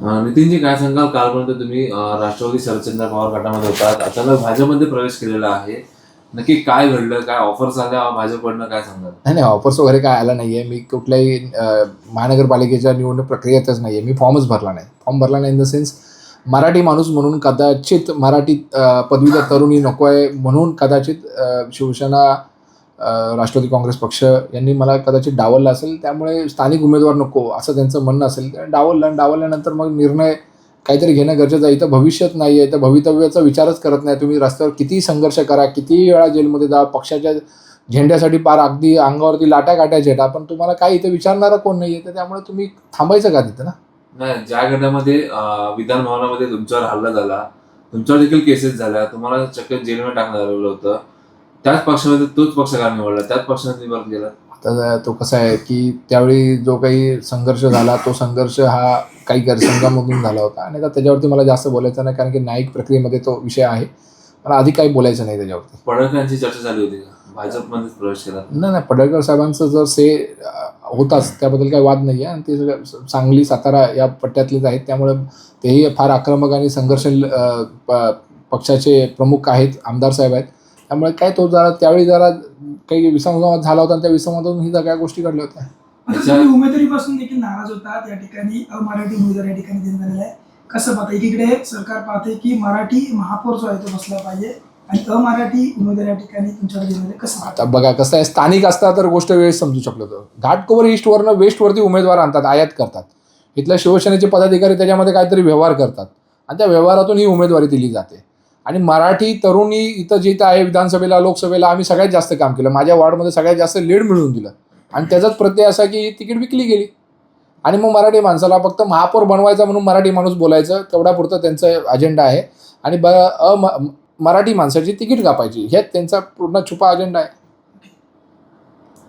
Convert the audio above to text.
नितीनजी काय सांगाल? कालपर्यंत तुम्ही राष्ट्रवादी शरदचंद्र पवार गटामध्ये होतात. अचानक भाजपमध्ये प्रवेश केलेला आहे. नक्की काय घडलं? काय ऑफर्स आल्या भाजपकडनं काय सांगाल? नाही नाही ऑफर्स वगैरे काय आला नाही आहे मी कुठल्याही महानगरपालिकेच्या निवडणूक प्रक्रियेतच नाही आहे मी फॉर्मच भरला नाही. फॉर्म भरला नाही इन द सेन्स मराठी माणूस म्हणून कदाचित मराठी अं, पदवीधर तरुणी नको आहे म्हणून कदाचित शिवसेना राष्ट्रवादी काँग्रेस पक्ष यांनी मला कदाचित डावललं असेल त्यामुळे स्थानिक उमेदवार नको असं त्यांचं म्हणणं असेल. डावललं आणि डावलल्यानंतर मग निर्णय काहीतरी घेणं गरजेचं आहे. इथं भविष्यात नाही आहे. तर भवितव्याचा विचारच करत नाही. तुम्ही रस्त्यावर किती संघर्ष करा किती वेळा जेलमध्ये जा पक्षाच्या झेंड्यासाठी पार अगदी अंगावरती लाटा काट्या झेटा पण तुम्हाला काय इथं विचारणारा कोण नाही आहे तर त्यामुळे तुम्ही थांबायचं का तिथं ना? नाही ज्या गटामध्ये विधान भवनामध्ये तुमच्यावर हल्ला झाला तुमच्यावर देखील केसेस झाल्या. तुम्हाला चक्क जेलमध्ये टाकण्यात आलेलं होतं. त्याच पक्षामध्ये तोच पक्ष का निवडला? त्याच पक्षाने परत गेला आता तो कसा आहे की त्यावेळी जो काही संघर्ष झाला तो संघर्ष हा काही गैरसंघामधून झाला होता. आणि आता त्याच्यावरती मला जास्त बोलायचं नाही कारण की न्यायिक प्रक्रियेमध्ये तो विषय आहे. मला अधिक काही बोलायचं नाही त्याच्यावरती. पडळकरांची चर्चा झाली होती का? भाजपमध्येच प्रवेश केला. नाही नाही पडळकर साहेबांचं जर से होताच त्याबद्दल काही वाद नाही आहे आणि ते सगळं सांगली सातारा या पट्ट्यातलेच आहेत. त्यामुळे तेही फार आक्रमक आणि संघर्ष पक्षाचे प्रमुख आहेत आमदार साहेब आहेत. त्यामुळे काय तो जरा त्यावेळी जरा काही विसंवाद झाला होता आणि त्या विसंवादातून ही सगळ्या गोष्टी घडल्या होत्या. उमेदवारीपासून देखील नाराज होतात या ठिकाणी अमराठी उमेदवार या ठिकाणी देण्यात आलेला आहे. कसं पाहता एकीकडे सरकार पाहते की मराठी महापौर जो आहे तो बसला पाहिजे आणि अमराठी उमेदवार या ठिकाणी तुमच्याकडे कसं आता बघा कसं आहे स्थानिक असता तर गोष्ट वेळ समजू शकलो होतो. घाटकोपर ईस्टवरनं वेस्टवरती उमेदवार आणतात आयात करतात. इथल्या शिवसेनेचे पदाधिकारी त्याच्यामध्ये काहीतरी व्यवहार करतात. आणि त्या व्यवहारातून ही उमेदवारी दिली जाते. आणि मराठी तरुणी इथं जिथं आहे विधानसभेला लोकसभेला आम्ही सगळ्यात जास्त काम केलं. माझ्या वॉर्डमध्ये सगळ्यात जास्त लीड मिळवून दिलं. आणि त्याचाच प्रत्यय असा की तिकीट विकली गेली. आणि मग मराठी माणसाला फक्त महापौर बनवायचा म्हणून मराठी माणूस बोलायचं तेवढा पुरतं त्यांचं अजेंडा आहे. आणि ब अ म- मराठी माणसाची तिकीट कापायची. हे त्यांचा पूर्ण छुपा अजेंडा आहे.